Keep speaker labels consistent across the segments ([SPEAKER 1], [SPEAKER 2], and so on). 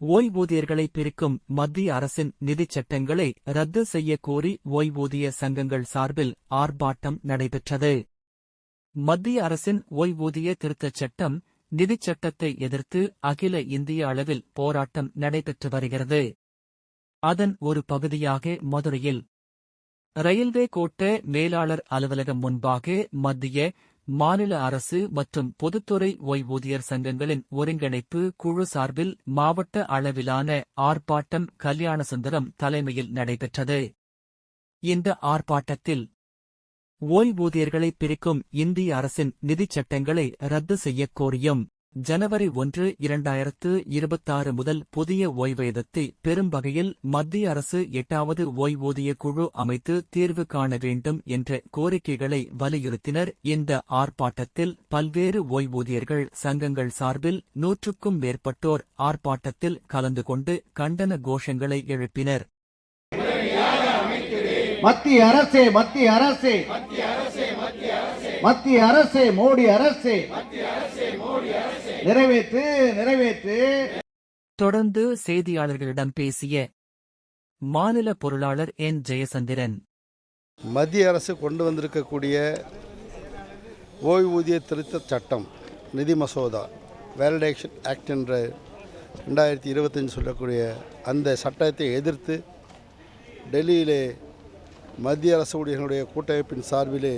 [SPEAKER 1] ஓய்வூதியர்களை பிரிக்கும் மத்திய அரசின் நிதிச் சட்டங்களை ரத்து செய்யக் கோரி ஓய்வூதிய சங்கங்கள் சார்பில் ஆர்ப்பாட்டம் நடைபெற்றது. மத்திய அரசின் ஓய்வூதிய திருத்தச் சட்டம் நிதிச் சட்டத்தை எதிர்த்து அகில இந்திய அளவில் போராட்டம் நடைபெற்று வருகிறது. அதன் ஒரு பகுதியாக மதுரையில். ரயில்வே கோட்ட மேலாளர் அலுவலகம் முன்பாக மத்திய மாநில அரசு மற்றும் பொதுத்துறை ஓய்வூதியர் சங்கங்களின் ஒருங்கிணைப்பு குழு சார்பில் மாவட்ட அளவிலான ஆர்ப்பாட்டம் கல்யாணசுந்தரம் தலைமையில் நடைபெற்றது. இந்த ஆர்ப்பாட்டத்தில் ஓய்வூதியர்களை பிரிக்கும் இந்திய அரசின் நிதிச் சட்டங்களை ரத்து செய்யக் கோரியும். ஜனவரி ஒன்று இரண்டாயிரத்து இருபத்தாறு முதல் புதிய ஓய்வூதியத்தை பெறும் வகையில் மத்திய அரசு எட்டாவது ஓய்வூதிய குழு அமைத்து தீர்வு காண வேண்டும் என்ற கோரிக்கைகளை வலியுறுத்தினர். இந்த ஆர்ப்பாட்டத்தில் பல்வேறு ஓய்வூதியர்கள் சங்கங்கள் சார்பில் நூற்றுக்கும் மேற்பட்டோர் ஆர்ப்பாட்டத்தில் கலந்து கொண்டு கண்டன கோஷங்களை எழுப்பினர்.
[SPEAKER 2] மத்திய அரசே மத்திய அரசே மத்திய அரசே மோடி அரசே. நிறைவேற்று நிறைவேற்று.
[SPEAKER 1] தொடர்ந்து செய்தியாளர்களிடம் பேசிய மாநில பொருளாளர் என். ஜெயசந்திரன்.
[SPEAKER 3] மத்திய அரசு கொண்டு வந்திருக்கக்கூடிய ஓய்வூதிய திருத்த சட்டம் நிதி மசோதா வேலிடேஷன் ஆக்ட் என்ற ரெண்டாயிரத்தி இருபத்தஞ்சு சொல்லக்கூடிய அந்த சட்டத்தை எதிர்த்து டெல்லியிலே மத்திய அரசு ஊழியர்களுடைய கூட்டமைப்பின் சார்பிலே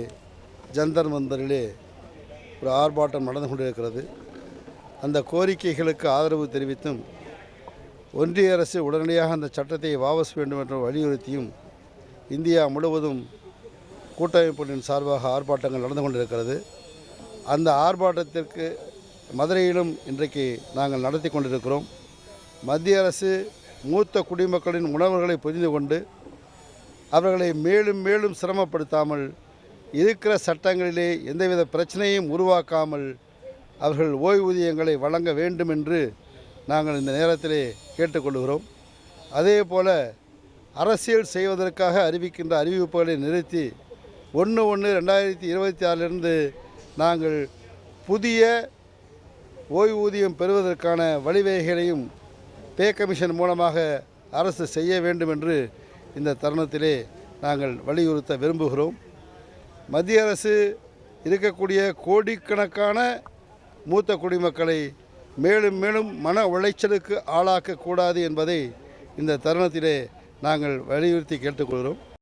[SPEAKER 3] ஜந்தர் மந்தரிலே ஒரு ஆர்ப்பாட்டம் நடந்து கொண்டிருக்கிறது. அந்த கோரிக்கைகளுக்கு ஆதரவு தெரிவித்தும் ஒன்றிய அரசு உடனடியாக அந்த சட்டத்தை வாபஸ் வேண்டும் என்ற வலியுறுத்தியும் இந்தியா முழுவதும் கூட்டமைப்புகளின் சார்பாக ஆர்ப்பாட்டங்கள் நடந்து கொண்டிருக்கிறது. அந்த ஆர்ப்பாட்டத்திற்கு மதுரையிலும் இன்றைக்கு நாங்கள் நடத்தி கொண்டிருக்கிறோம். மத்திய அரசு மூத்த குடிமக்களின் உணர்வுகளை புரிந்து கொண்டு அவர்களை மேலும் மேலும் சிரமப்படுத்தாமல் இருக்கிற சட்டங்களிலே எந்தவித பிரச்சனையும் உருவாக்காமல் அவர்கள் ஓய்வூதியங்களை வழங்க வேண்டும் என்று நாங்கள் இந்த நேரத்திலே கேட்டுக்கொள்கிறோம். அதே போல அரசியல் செய்வதற்காக அறிவிக்கின்ற அறிவிப்புகளை நிறுத்தி ஒன்று ஒன்று ரெண்டாயிரத்தி இருபத்தி ஆறிலிருந்து நாங்கள் புதிய ஓய்வூதியம் பெறுவதற்கான வழிவகைகளையும் பே கமிஷன் மூலமாக அரசு செய்ய வேண்டும் என்று இந்த தருணத்திலே நாங்கள் வலியுறுத்த விரும்புகிறோம். மத்திய அரசு இருக்கக்கூடிய கோடிக்கணக்கான மூத்த குடிமக்களை மேலும் மேலும் மன உளைச்சலுக்கு ஆளாக்கக்கூடாது என்பதை இந்த தருணத்திலே நாங்கள் வலியுறுத்தி கேட்டுக்கொள்கிறோம்.